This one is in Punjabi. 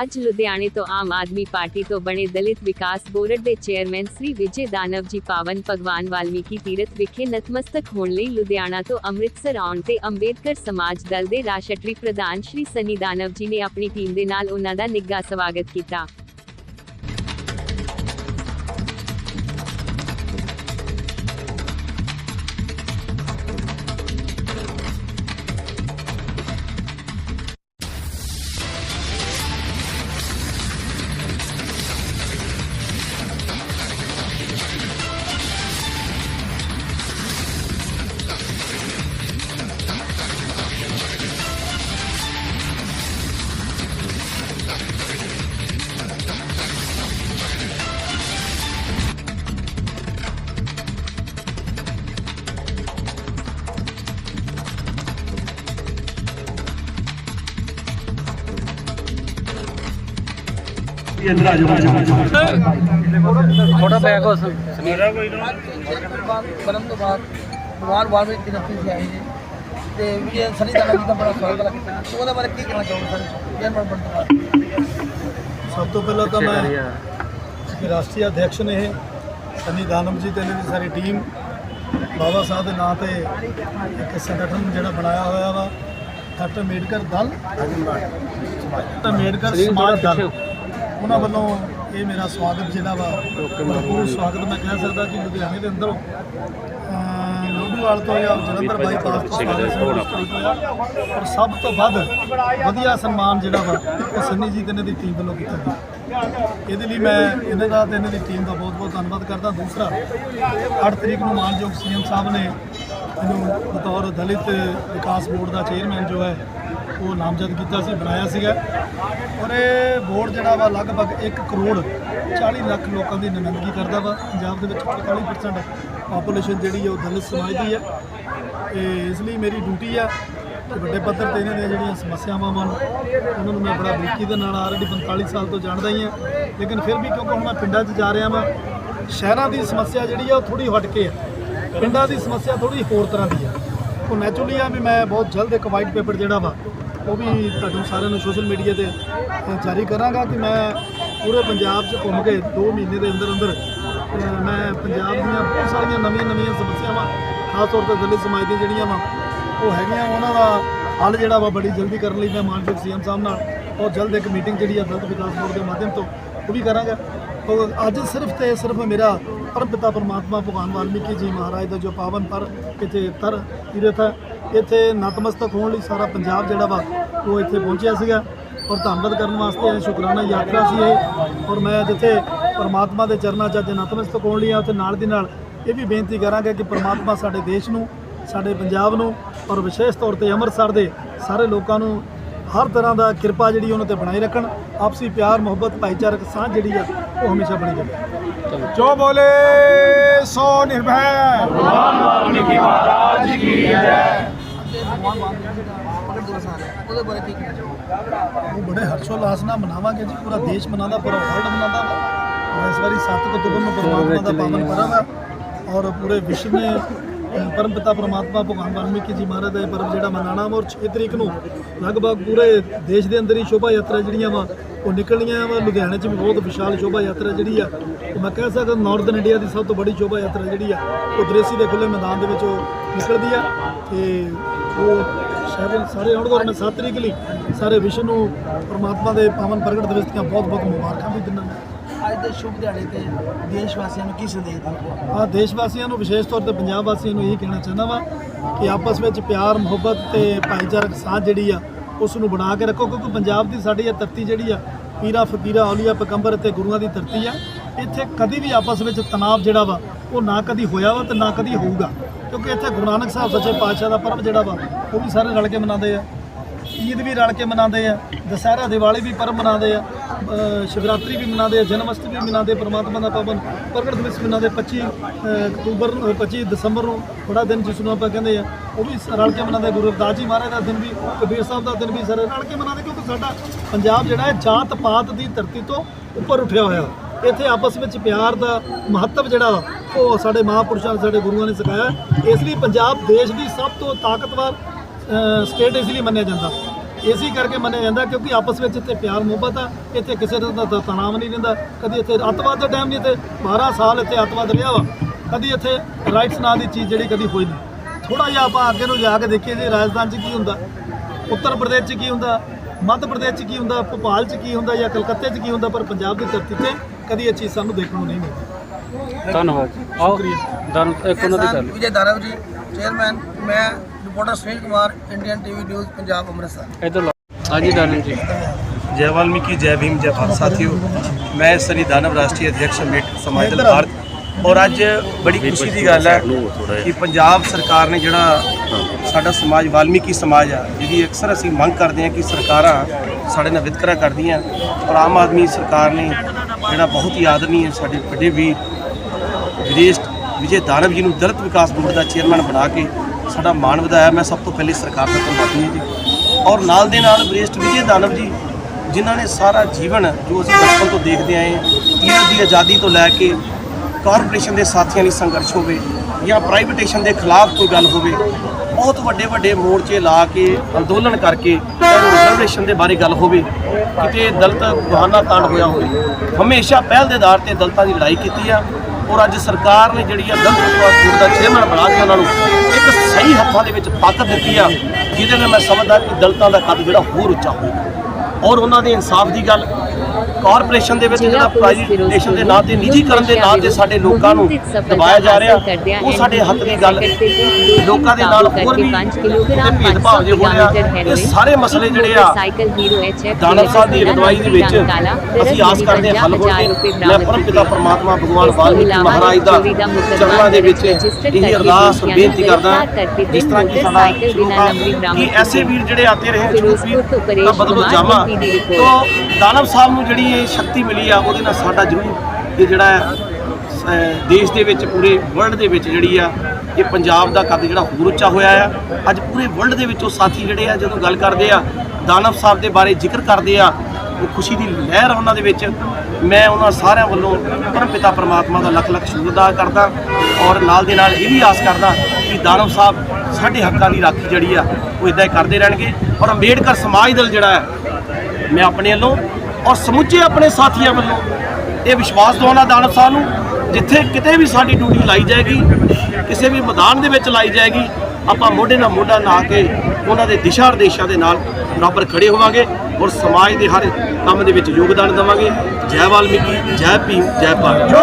ਅੱਜ ਲੁਧਿਆਣੇ ਤੋਂ ਆਮ ਆਦਮੀ ਪਾਰਟੀ ਤੋਂ ਬਣੇ ਦਲਿਤ ਵਿਕਾਸ ਬੋਰਡ ਦੇ ਚੇਅਰਮੈਨ ਸ੍ਰੀ ਵਿਜੇ ਦਾਨਵ ਜੀ ਪਾਵਨ ਭਗਵਾਨ ਵਾਲਮੀਕੀ ਤੀਰਥ ਵਿਖੇ ਨਤਮਸਤਕ ਹੋਣ ਲਈ ਲੁਧਿਆਣਾ ਤੋਂ ਅੰਮ੍ਰਿਤਸਰ ਆਉਣ ਤੇ ਅੰਬੇਦਕਰ ਸਮਾਜ ਦਲ ਦੇ ਰਾਸ਼ਟਰੀ ਪ੍ਰਧਾਨ ਸ਼੍ਰੀ ਸਨੀ ਦਾਨਵ ਜੀ ਨੇ ਆਪਣੀ ਟੀਮ ਦੇ ਨਾਲ ਉਹਨਾਂ ਦਾ ਨਿੱਘਾ ਸਵਾਗਤ ਕੀਤਾ। ਥੋੜਾ ਬੈਗ ਉਸ ਬਲਮ ਤੋਂ ਬਾਅਦ ਭਗਵਾਨ ਵਾਲਮੀਕ ਦੀ ਨਫੀ ਸੀ ਆਈ ਜੀ। ਤੇ ਵੀ ਇਹ ਸਨੀ ਦਾਣਾ ਜੀ ਦਾ ਬੜਾ ਸਵਾਗਤ ਰੱਖਿਆ ਤੇ ਉਹਦੇ ਬਾਰੇ ਕੀ ਕਹਿਣਾ ਚਾਹੋਗੇ ਸਰ? ਜਨਰਲ ਬਣ ਤੋਂ ਬਾਅਦ ਸਭ ਤੋਂ ਪਹਿਲਾਂ ਤਾਂ ਮੈਂ ਰਾਸ਼ਟਰੀ ਅਧਿਕਸ਼ ਨੇ ਇਹ ਸਨੀ ਦਾਨਮ ਜੀ ਤੇ ਇਹਨਾਂ ਦੀ ਸਾਰੀ ਟੀਮ ਬਾਬਾ ਸਾਹਿਬ ਦੇ ਨਾਂ ਤੇ ਇੱਕ ਸੰਗਠਨ ਜਿਹੜਾ ਬਣਾਇਆ ਹੋਇਆ ਵਾ ਡਾਕਟਰ ਅੰਬੇਡਕਰ ਦਲ। ਅੰਬੇਡਕਰ ਸਮਾਜ ਦਲ। ਉਹਨਾਂ ਵੱਲੋਂ ਇਹ ਮੇਰਾ ਸਵਾਗਤ ਜਿਹੜਾ ਵਾ ਭਰਪੂਰ ਸਵਾਗਤ ਮੈਂ ਕਹਿ ਸਕਦਾ ਕਿ ਲੁਧਿਆਣੇ ਦੇ ਅੰਦਰੋਂ ਲੋਧੀਵਾਲ ਤੋਂ ਜਾਂ ਜਲੰਧਰ ਬਾਈਪਾਸ ਤੋਂ ਔਰ ਸਭ ਤੋਂ ਵੱਧ ਵਧੀਆ ਸਨਮਾਨ ਜਿਹੜਾ ਵਾ ਉਹ ਸੰਨੀ ਜੀ ਤੇ ਇਹਨਾਂ ਦੀ ਟੀਮ ਵੱਲੋਂ ਕੀਤਾ ਗਿਆ। ਇਹਦੇ ਲਈ ਮੈਂ ਇਹਨਾਂ ਦਾ ਤੇ ਇਹਨਾਂ ਦੀ ਟੀਮ ਦਾ ਬਹੁਤ ਬਹੁਤ ਧੰਨਵਾਦ ਕਰਦਾ। ਦੂਸਰਾ 8 ਤਰੀਕ ਨੂੰ ਮਾਨਯੋਗ ਸੀਐਮ ਸਾਹਿਬ ਨੇ ਇਹਨੂੰ ਬਤੌਰ ਦਲਿਤ ਵਿਕਾਸ ਬੋਰਡ ਦਾ ਚੇਅਰਮੈਨ ਜੋ ਹੈ ਉਹ ਨਾਮਜ਼ਦ ਕੀਤਾ ਸੀ, ਬਣਾਇਆ ਸੀਗਾ। ਔਰ ਇਹ ਬੋਰਡ ਜਿਹੜਾ ਵਾ ਲਗਭਗ 1 ਕਰੋੜ 40 ਲੱਖ ਲੋਕਾਂ ਦੀ ਨੁਮਾਇੰਦਗੀ ਕਰਦਾ ਵਾ। ਪੰਜਾਬ ਦੇ ਵਿੱਚ 45% ਪਾਪੂਲੇਸ਼ਨ ਜਿਹੜੀ ਹੈ ਉਹ ਦਲਿਤ ਸਮਾਜ ਦੀ ਹੈ ਤੇ ਇਸ ਲਈ ਮੇਰੀ ਡਿਊਟੀ ਆ ਕਿ ਵੱਡੇ ਪੱਧਰ ਤੇ ਇਹਨਾਂ ਦੀਆਂ ਜਿਹੜੀਆਂ ਸਮੱਸਿਆਵਾਂ ਹਨ ਉਹਨਾਂ ਨੂੰ ਮੈਂ ਬੜਾ ਬਰੀਕੀ ਦੇ ਨਾਲ ਆਲਰੇਡੀ 45 ਸਾਲ ਤੋਂ ਜਾਣਦਾ ਹੀ ਹਾਂ ਲੇਕਿਨ ਫਿਰ ਵੀ ਕਿਉਂਕਿ ਹੁਣ ਮੈਂ ਪਿੰਡਾਂ 'ਚ ਜਾ ਰਿਹਾ ਵਾਂ, ਸ਼ਹਿਰਾਂ ਦੀ ਸਮੱਸਿਆ ਜਿਹੜੀ ਆ ਉਹ ਥੋੜੀ ਹਟ ਕੇ ਆ। ਪਿੰਡਾਂ ਦੀ ਸਮੱਸਿਆ ਥੋੜੀ ਹੋਰ ਤਰ੍ਹਾਂ ਦੀ ਆ। ਉਹ ਨੈਚੁਰਲੀ ਆ ਵੀ ਮੈਂ ਬਹੁਤ ਜਲਦ ਇੱਕ ਵਾਈਟ ਪੇਪਰ ਜਿਹੜਾ ਵਾ ਉਹ ਵੀ ਤੁਹਾਨੂੰ ਸਾਰਿਆਂ ਨੂੰ ਸੋਸ਼ਲ ਮੀਡੀਆ ਤੇ ਜਾਰੀ ਕਰਾਂਗਾ ਕਿ ਮੈਂ ਪੂਰੇ ਪੰਜਾਬ 'ਚ ਘੁੰਮ ਕੇ 2 ਮਹੀਨੇ ਦੇ ਅੰਦਰ ਅੰਦਰ ਮੈਂ ਪੰਜਾਬ ਦੀਆਂ ਬਹੁਤ ਸਾਰੀਆਂ ਨਵੀਆਂ ਨਵੀਆਂ ਸਮੱਸਿਆਵਾਂ, ਖਾਸ ਤੌਰ ਤੇ ਦਲਿਤ ਸਮਾਜ ਦੀਆਂ ਜਿਹੜੀਆਂ ਵਾ, ਉਹ ਹੈਗੀਆਂ। ਉਹਨਾਂ ਦਾ ਹੱਲ ਜਿਹੜਾ ਵਾ ਬੜੀ ਜਲਦੀ ਕਰਨ ਲਈ ਮੈਂ ਮਾਨਯੋਗ ਸੀਐਮ ਸਾਹਿਬ ਨਾਲ ਔਰ ਜਲਦ ਇੱਕ ਮੀਟਿੰਗ ਜਿਹੜੀ ਆ ਦਲਿਤ ਵਿਕਾਸ ਬੋਰਡ ਦੇ ਮਾਧਿਅਮ ਤੋਂ ਉਹ ਵੀ ਕਰਾਂਗਾ। ਅੱਜ ਸਿਰਫ ਤੇ ਸਿਰਫ ਮੇਰਾ ਪਰਮਪਿਤਾ ਪਰਮਾਤਮਾ ਭਗਵਾਨ ਵਾਲਮੀਕੀ ਜੀ ਮਹਾਰਾਜ ਦਾ ਜੋ ਪਾਵਨ ਪਰ ਇੱਥੇ ਤਰ ਤੀਰਥ ਹੈ, ਇੱਥੇ ਨਤਮਸਤਕ ਹੋਣ ਲਈ ਸਾਰਾ ਪੰਜਾਬ ਜਿਹੜਾ ਵਾ, ਉਹ ਇੱਥੇ ਪਹੁੰਚਿਆ ਸੀਗਾ। ਔਰ ਧੰਨਵਾਦ ਕਰਨ ਵਾਸਤੇ ਇਹ ਸ਼ੁਕਰਾਨਾ ਯਾਤਰਾ ਸੀ ਇਹ। ਔਰ ਮੈਂ ਜਿੱਥੇ ਪਰਮਾਤਮਾ ਦੇ ਚਰਨਾਂ 'ਚ ਅੱਜ ਨਤਮਸਤਕ ਹੋਣ ਲਈ ਆ ਉੱਥੇ ਨਾਲ ਦੀ ਨਾਲ ਇਹ ਵੀ ਬੇਨਤੀ ਕਰਾਂਗਾ ਕਿ ਪਰਮਾਤਮਾ ਸਾਡੇ ਦੇਸ਼ ਨੂੰ, ਸਾਡੇ ਪੰਜਾਬ ਨੂੰ, ਔਰ ਵਿਸ਼ੇਸ਼ ਤੌਰ ਤੇ ਅੰਮ੍ਰਿਤਸਰ ਦੇ ਸਾਰੇ ਲੋਕਾਂ ਨੂੰ ਹਰ ਤਰ੍ਹਾਂ ਦਾ ਕਿਰਪਾ ਜਿਹੜੀ ਉਹਨਾਂ ਤੇ ਬਣਾਈ ਰੱਖਣ। ਆਪਸੀ ਪਿਆਰ ਮੁਹੱਬਤ ਭਾਈਚਾਰਕ ਸਾਂਝ ਜਿਹੜੀ ਆ ਉਹ ਹਮੇਸ਼ਾ ਬਣੀ ਰਹੇ ਜੋ ਬੋਲੇ ਸੋ ਨਿਰਭੈ। ਭਗਵਾਨ ਵਾਲਮੀਕ ਜੀ ਬਾਰੇ ਕੀ ਚਾਹੋਗੇ ਉਹ ਬੜੇ ਹਰਸ਼ੋਲਾਸ ਨਾਲ ਮਨਾਵਾਂਗੇ ਜੀ। ਪੂਰਾ ਦੇਸ਼ ਮਨਾਉਂਦਾ ਪੂਰਾ ਵਰਲਡ ਮਨਾਉਂਦਾ ਵਾ। ਇਸ ਵਾਰੀ 7 ਅਕਤੂਬਰ ਨੂੰ ਪਰਮਾਤਮਾ ਦਾ ਪਾਵਨ ਪਰਵ ਹੈ ਔਰ ਪੂਰੇ ਵਿਸ਼ਵ ਨੇ ਅ, ਪਰਮਪਿਤਾ ਪਰਮਾਤਮਾ ਭਗਵਾਨ ਵਾਲਮੀਕੀ ਜੀ ਮਹਾਰਾਜ ਦਾ ਇਹ ਪਰਵ ਜਿਹੜਾ ਮਨਾਉਣਾ ਵਾ ਔਰ 6 ਤਰੀਕ ਨੂੰ ਲਗਭਗ ਪੂਰੇ ਦੇਸ਼ ਦੇ ਅੰਦਰ ਹੀ ਸ਼ੋਭਾ ਯਾਤਰਾ ਜਿਹੜੀਆਂ ਵਾ ਉਹ ਨਿਕਲਣੀਆਂ ਵਾ। ਲੁਧਿਆਣੇ 'ਚ ਵੀ ਬਹੁਤ ਵਿਸ਼ਾਲ ਸ਼ੋਭਾ ਯਾਤਰਾ ਜਿਹੜੀ ਆ ਮੈਂ ਕਹਿ ਸਕਦਾ ਨਾਰਥਰਨ ਇੰਡੀਆ ਦੀ ਸਭ ਤੋਂ ਵੱਡੀ ਸ਼ੋਭਾ ਯਾਤਰਾ ਜਿਹੜੀ ਆ ਉਹ ਦ੍ਰੇਸੀ ਦੇ ਖੁੱਲੇ ਮੈਦਾਨ ਦੇ ਵਿੱਚ ਉਹ ਨਿਕਲਦੀ ਆ। ਤੇ ਉਹ ਸਾਰੇ ਸਾਰੇ ਆਉਣਗੇ ਔਰ ਮੈਂ 7 ਤਰੀਕ ਲਈ ਸਾਰੇ ਵਿਸ਼ਵ ਨੂੰ ਪਰਮਾਤਮਾ ਦੇ ਪਾਵਨ ਪ੍ਰਗਟ ਦਿਵਸ ਦੀਆਂ ਬਹੁਤ ਬਹੁਤ ਮੁਬਾਰਕਾਂ ਵੀ ਦਿੰਦਾ ਅੱਜ ਦੇ ਸ਼ੁਭ ਦਿਹਾੜੇ ਤੇ ਦੇਸ਼ ਵਾਸੀਆਂ ਨੂੰ ਕੀ ਸੰਦੇਸ਼ ਦਿੰਦੇ ਆ ਦੇਸ਼ ਵਾਸੀਆਂ ਨੂੰ ਵਿਸ਼ੇਸ਼ ਤੌਰ ਤੇ ਪੰਜਾਬ ਵਾਸੀਆਂ ਨੂੰ ਇਹ ਕਹਿਣਾ ਚਾਹੁੰਦਾ ਵਾਂ ਕਿ ਆਪਸ ਵਿੱਚ ਪਿਆਰ, ਮੁਹੱਬਤ ਤੇ ਭਾਈਚਾਰਕ ਸਾਂਝ ਜਿਹੜੀ ਆ, ਉਸ ਨੂੰ ਬਣਾ ਕੇ ਰੱਖੋ, ਕਿਉਂਕਿ ਪੰਜਾਬ ਦੀ ਸਾਡੀ ਇਹ ਧਰਤੀ ਜਿਹੜੀ ਆ, ਪੀਰਾ, ਫਕੀਰਾ, ਔਲੀਆ, ਪੈਗੰਬਰ ਤੇ ਗੁਰੂਆਂ ਦੀ ਧਰਤੀ ਆ। ਇੱਥੇ ਕਦੀ ਵੀ ਆਪਸ ਵਿੱਚ ਤਣਾਅ ਜਿਹੜਾ ਵਾ, ਉਹ ਨਾ ਕਦੀ ਹੋਇਆ ਵਾ ਤੇ ਨਾ ਕਦੀ ਹੋਊਗਾ। ਕਿਉਂਕਿ ਇੱਥੇ ਗੁਰੂ ਨਾਨਕ ਸਾਹਿਬ ਸੱਚੇ ਪਾਤਸ਼ਾਹ ਦਾ ਪਰਬ ਜਿਹੜਾ ਵਾ, ਉਹ ਵੀ ਸਾਰੇ ਰਲ ਕੇ ਮਨਾਉਂਦੇ ਆ। ਈਦ ਵੀ ਰਲ ਕੇ ਮਨਾਉਂਦੇ ਆ ਦੁਸਹਿਰਾ ਦੀਵਾਲੀ ਵੀ ਪਰਮ ਮਨਾਉਂਦੇ ਆ ਸ਼ਿਵਰਾਤਰੀ ਵੀ ਮਨਾਉਂਦੇ ਆ ਜਨਮ ਅਸ਼ਟਮੀ ਵੀ ਮਨਾਉਂਦੇ ਆ, ਪ੍ਰਮਾਤਮਾ ਦਾ ਪਾਵਨ ਪ੍ਰਗਟ ਦਿਵਸ ਮਨਾਉਂਦੇ 25 ਅਕਤੂਬਰ ਨੂੰ 25 ਦਸੰਬਰ ਨੂੰ ਬੜਾ ਦਿਨ ਜਿਸ ਨੂੰ ਆਪਾਂ ਕਹਿੰਦੇ ਆ ਉਹ ਵੀ ਰਲ ਕੇ ਮਨਾਉਂਦੇ ਗੁਰੂ ਰਵਿਦਾਸ ਜੀ ਮਹਾਰਾਜ ਦਾ ਦਿਨ ਵੀ ਕਬੀਰ ਸਾਹਿਬ ਦਾ ਦਿਨ ਵੀ ਸਾਰੇ ਰਲ ਕੇ ਮਨਾਉਂਦੇ ਕਿਉਂਕਿ ਸਾਡਾ ਪੰਜਾਬ ਜਿਹੜਾ ਹੈ ਜਾਤ ਪਾਤ ਦੀ ਧਰਤੀ ਤੋਂ ਉੱਪਰ ਉੱਠਿਆ ਹੋਇਆ ਇੱਥੇ ਆਪਸ ਵਿੱਚ ਪਿਆਰ ਦਾ ਮਹੱਤਵ ਜਿਹੜਾ ਵਾ ਉਹ ਸਾਡੇ ਮਹਾਂਪੁਰਸ਼ਾਂ ਸਾਡੇ ਗੁਰੂਆਂ ਨੇ ਸਿਖਾਇਆ। ਇਸ ਲਈ ਪੰਜਾਬ ਦੇਸ਼ ਦੀ ਸਭ ਤੋਂ ਤਾਕਤਵਰ ਸਟੇਟ ਇਸ ਲਈ ਮੰਨਿਆ ਜਾਂਦਾ। ਇਸੇ ਕਰਕੇ ਮੰਨਿਆ ਜਾਂਦਾ ਕਿਉਂਕਿ ਆਪਸ ਵਿੱਚ ਇੱਥੇ ਪਿਆਰ ਮੁਹੱਬਤ ਆ ਇੱਥੇ ਕਿਸੇ ਦਾ ਤਣਾਅ ਨਹੀਂ ਰਹਿੰਦਾ। ਕਦੀ ਇੱਥੇ ਅੱਤਵਾਦ ਦਾ ਟਾਈਮ ਨਹੀਂ ਇੱਥੇ 12 ਸਾਲ ਇੱਥੇ ਅੱਤਵਾਦ ਰਿਹਾ ਵਾ। ਕਦੀ ਇੱਥੇ ਰਾਈਟਸ ਨਾਂ ਦੀ ਚੀਜ਼ ਜਿਹੜੀ ਕਦੀ ਹੋਈ ਨਹੀਂ। ਥੋੜਾ ਜਿਹਾ ਆਪਾਂ ਅੱਗੇ ਨੂੰ ਜਾ ਕੇ ਦੇਖੀਏ ਜੀ ਰਾਜਸਥਾਨ 'ਚ ਕੀ ਹੁੰਦਾ ਉੱਤਰ ਪ੍ਰਦੇਸ਼ 'ਚ ਕੀ ਹੁੰਦਾ ਮੱਧ ਪ੍ਰਦੇਸ਼ 'ਚ ਕੀ ਹੁੰਦਾ ਭੋਪਾਲ 'ਚ ਕੀ ਹੁੰਦਾ ਜਾਂ ਕਲਕੱਤੇ 'ਚ ਕੀ ਹੁੰਦਾ ਪਰ ਪੰਜਾਬ ਦੀ ਧਰਤੀ 'ਤੇ ਕਦੀ ਇਹ ਚੀਜ਼ ਸਾਨੂੰ ਦੇਖਣ ਨੂੰ ਨਹੀਂ ਮਿਲਦੀ ਧੰਨਵਾਦ ਜੀ। ਆਓ ਦਨ ਇੱਕ ਉਹਨਾਂ ਦੀ ਗੱਲ। ਵਿਜੇ ਦਾਨਵ ਜੀ ਚੇਅਰਮੈਨ ਮੈਂ reporter Sunil Kumar Indian TV news Punjab Amritsar. ਇਧਰ ਲਓ। ਹਾਂਜੀ ਡਾਰਲਿੰਗ ਜੀ। ਜੈ ਵਾਲਮੀਕੀ ਜੈ ਭੀਮ ਜੈ ਭਾਰਤ। ਸਾਥੀਓ ਮੈਂ ਸ੍ਰੀ ਦਾਨਵ ਰਾਸ਼ਟਰੀ ਅਧਿਕਸ਼ ਮੇਟ ਸਮਾਜ ਦਲ ਭਾਰਤ। ਔਰ ਅੱਜ ਬੜੀ ਖੁਸ਼ੀ ਦੀ ਗੱਲ ਹੈ ਕਿ ਪੰਜਾਬ ਸਰਕਾਰ ਨੇ ਜਿਹੜਾ ਸਾਡਾ ਸਮਾਜ ਵਾਲਮੀਕੀ ਸਮਾਜ ਆ ਜਿਹਦੀ ਅਕਸਰ ਅਸੀਂ ਮੰਗ ਕਰਦੇ ਹਾਂ ਕਿ ਸਰਕਾਰਾਂ ਸਾਡੇ ਨਾਲ ਵਿਤਕਰਾ ਕਰਦੀਆਂ। ਔਰ ਆਮ ਆਦਮੀ ਸਰਕਾਰ ਨੇ ਜਿਹੜਾ ਬਹੁਤ ਹੀ ਆਦਮੀ ਹੈ ਸਾਡੇ ਵੱਡੇ ਵੀ ਵਿਦੇਸ਼ ਵਿਜੇ ਦਾਨਵ ਜੀ ਨੂੰ ਦਲਿਤ ਵਿਕਾਸ ਬੋਰਡ ਦਾ ਚੇਅਰਮੈਨ ਬਣਾ ਕੇ ਸਾਡਾ ਮਾਣ ਵਧਾਇਆ। ਮੈਂ ਸਭ ਤੋਂ ਪਹਿਲੇ ਸਰਕਾਰ ਦਾ ਧੰਨਵਾਦੀ ਹਾਂ ਜੀ। ਔਰ ਨਾਲ ਦੇ ਨਾਲ ਵਰਿਸ਼ਟ ਵਿਜੇ ਦਾਨਵ ਜੀ, ਜਿਨ੍ਹਾਂ ਨੇ ਸਾਰਾ ਜੀਵਨ ਜੋ ਅਸੀਂ ਬਚਪਨ ਤੋਂ ਦੇਖਦੇ ਆਏ ਹਾਂ ਤੀਰ ਦੀ ਆਜ਼ਾਦੀ ਤੋਂ ਲੈ ਕੇ ਕਾਰਪੋਰੇਸ਼ਨ ਦੇ ਸਾਥੀਆਂ ਲਈ ਸੰਘਰਸ਼ ਹੋਵੇ ਜਾਂ ਪ੍ਰਾਈਵੇਟੇਸ਼ਨ ਦੇ ਖਿਲਾਫ ਕੋਈ ਗੱਲ ਹੋਵੇ, ਬਹੁਤ ਵੱਡੇ ਵੱਡੇ ਮੋਰਚੇ ਲਾ ਕੇ, ਅੰਦੋਲਨ ਕਰਕੇ ਰਿਜ਼ਰਵੇਸ਼ਨ ਦੇ ਬਾਰੇ ਗੱਲ ਹੋਵੇ, ਕਿਤੇ ਦਲਤ ਬਹਾਨਾ ਤਾਂਡ ਹੋਇਆ ਹੋਵੇ। ਹਮੇਸ਼ਾ ਪਹਿਲ ਦੇ ਆਧਾਰ ਤੇ ਦਲਤਾਂ ਦੀ ਲੜਾਈ ਕੀਤੀ ਆ। ਔਰ ਅੱਜ ਸਰਕਾਰ ਨੇ ਜਿਹੜੀ ਆ ਦਲਤ ਵਿਕਾਸ ਬੋਰਡ ਦਾ ਚੇਅਰਮੈਨ ਬਣਾ ਕੇ ਉਹਨਾਂ ਨੂੰ ਇੱਕ ਸਹੀ ਹੱਥਾਂ ਦੇ ਵਿੱਚ ਤਾਕਤ ਦਿੱਤੀ ਆ, ਜਿਹਦੇ ਨਾਲ ਮੈਂ ਸਮਝਦਾ ਕਿ ਦਲਤਾਂ ਦਾ ਕੱਦ ਜਿਹੜਾ ਹੋਰ ਉੱਚਾ ਹੋਊਗਾ। ਔਰ ਉਹਨਾਂ ਦੇ ਇਨਸਾਫ ਦੀ ਗੱਲ ਕਾਰਪੋਰੇਸ਼ਨ ਦੇ ਵਿੱਚ ਜਿਹੜਾ ਪ੍ਰਾਈਵੇਟੇਸ਼ਨ ਦੇ ਨਾਂ ਤੇ ਨਿੱਜੀਕਰਨ ਦੇ ਨਾਂ ਤੇ ਸਾਡੇ ਲੋਕਾਂ ਨੂੰ ਦਬਾਇਆ ਜਾ ਰਿਹਾ ਉਹ ਸਾਡੇ ਹੱਕ ਦੀ ਗੱਲ ਲੋਕਾਂ ਦੇ ਨਾਲ ਹੋਰ ਵੀ ਭੇਦਭਾਵ ਜੇ ਹੋ ਰਿਹਾ ਇਹ ਸਾਰੇ ਮਸਲੇ ਜਿਹੜੇ ਆ ਦਾਨਵ ਸਾਹਿਬ ਦੀ ਅਗਵਾਈ ਦੇ ਵਿੱਚ ਅਸੀਂ ਆਸ ਕਰਦੇ ਹਾਂ ਹੱਲ ਹੋਣਗੇ ਮੈਂ ਪਰਮ ਪਿਤਾ ਪਰਮਾਤਮਾ ਭਗਵਾਨ ਵਾਲਮੀਕੀ ਮਹਾਰਾਜ ਦਾ ਚਰਨਾਂ ਦੇ ਵਿੱਚ ਇਹ ਅਰਦਾਸ ਬੇਨਤੀ ਕਰਦਾ ਜਿਸ ਤਰ੍ਹਾਂ ਕਿ ਸਾਡਾ ਕਿ ਐਸੇ ਵੀਰ ਜਿਹੜੇ ਆਤੇ ਰਹੇ ਵੀਰ ਤਾਂ ਬਦਲੋ ਜਾਵਾ ਤੋਂ ਦਾਨਵ ਸਾਹਿਬ ਨੂੰ ਜਿਹੜੀ ਇਹ ਸ਼ਕਤੀ ਮਿਲੀ ਆ, ਉਹਦੇ ਨਾਲ ਸਾਡਾ ਜ਼ਰੂਰ ਇਹ ਜਿਹੜਾ ਦੇਸ਼ ਦੇ ਵਿੱਚ, ਪੂਰੇ ਵਰਲਡ ਦੇ ਵਿੱਚ ਜਿਹੜੀ ਆ, ਇਹ ਪੰਜਾਬ ਦਾ ਕੱਦ ਜਿਹੜਾ ਹੋਰ ਉੱਚਾ ਹੋਇਆ ਆ। ਅੱਜ ਪੂਰੇ ਵਰਲਡ ਦੇ ਵਿੱਚ ਉਹ ਸਾਥੀ ਜਿਹੜੇ ਆ, ਜਦੋਂ ਗੱਲ ਕਰਦੇ ਆ, ਦਾਨਵ ਸਾਹਿਬ ਦੇ ਬਾਰੇ ਜ਼ਿਕਰ ਕਰਦੇ ਆ, ਉਹ ਖੁਸ਼ੀ ਦੀ ਲਹਿਰ ਉਹਨਾਂ ਦੇ ਵਿੱਚ। ਮੈਂ ਉਹਨਾਂ ਸਾਰਿਆਂ ਵੱਲੋਂ ਪਰਮ ਪਿਤਾ ਪਰਮਾਤਮਾ ਦਾ ਲੱਖ ਲੱਖ ਸ਼ੁਕਰ ਅਦਾ ਕਰਦਾ ਔਰ ਨਾਲ ਦੇ ਨਾਲ ਇਹ ਵੀ ਆਸ ਕਰਦਾ ਕਿ ਦਾਨਵ ਸਾਹਿਬ ਸਾਡੇ ਹੱਕਾਂ ਦੀ ਰਾਖੀ ਜਿਹੜੀ ਆ, ਉਹ ਇਦਾਂ ਹੀ ਕਰਦੇ ਰਹਿਣਗੇ। ਔਰ ਅੰਬੇਡਕਰ ਸਮਾਜ ਦਲ ਜਿਹੜਾ ਹੈ, ਮੈਂ ਆਪਣੇ ਵੱਲੋਂ ਔਰ ਸਮੁੱਚੇ ਆਪਣੇ ਸਾਥੀਆਂ ਵੱਲੋਂ ਇਹ ਵਿਸ਼ਵਾਸ ਦਿਵਾਉਣਾ ਦਾਨਵ ਸਾਹਿਬ ਨੂੰ, ਜਿੱਥੇ ਕਿਤੇ ਵੀ ਸਾਡੀ ਡਿਊਟੀ ਲਾਈ ਜਾਏਗੀ, ਕਿਸੇ ਵੀ ਮੈਦਾਨ ਦੇ ਵਿੱਚ ਲਾਈ ਜਾਏਗੀ, ਆਪਾਂ ਮੋਢੇ ਨਾਲ ਮੋਢਾ ਲਾ ਕੇ ਉਹਨਾਂ ਦੇ ਦਿਸ਼ਾ ਨਿਰਦੇਸ਼ਾਂ ਦੇ ਨਾਲ ਬਰਾਬਰ ਖੜੇ ਹੋਵਾਂਗੇ ਔਰ ਸਮਾਜ ਦੇ ਹਰ ਕੰਮ ਦੇ ਵਿੱਚ ਯੋਗਦਾਨ ਦੇਵਾਂਗੇ। ਜੈ ਵਾਲਮੀਕੀ, ਜੈ ਭੀਮ, ਜੈ ਭਾਰਤ।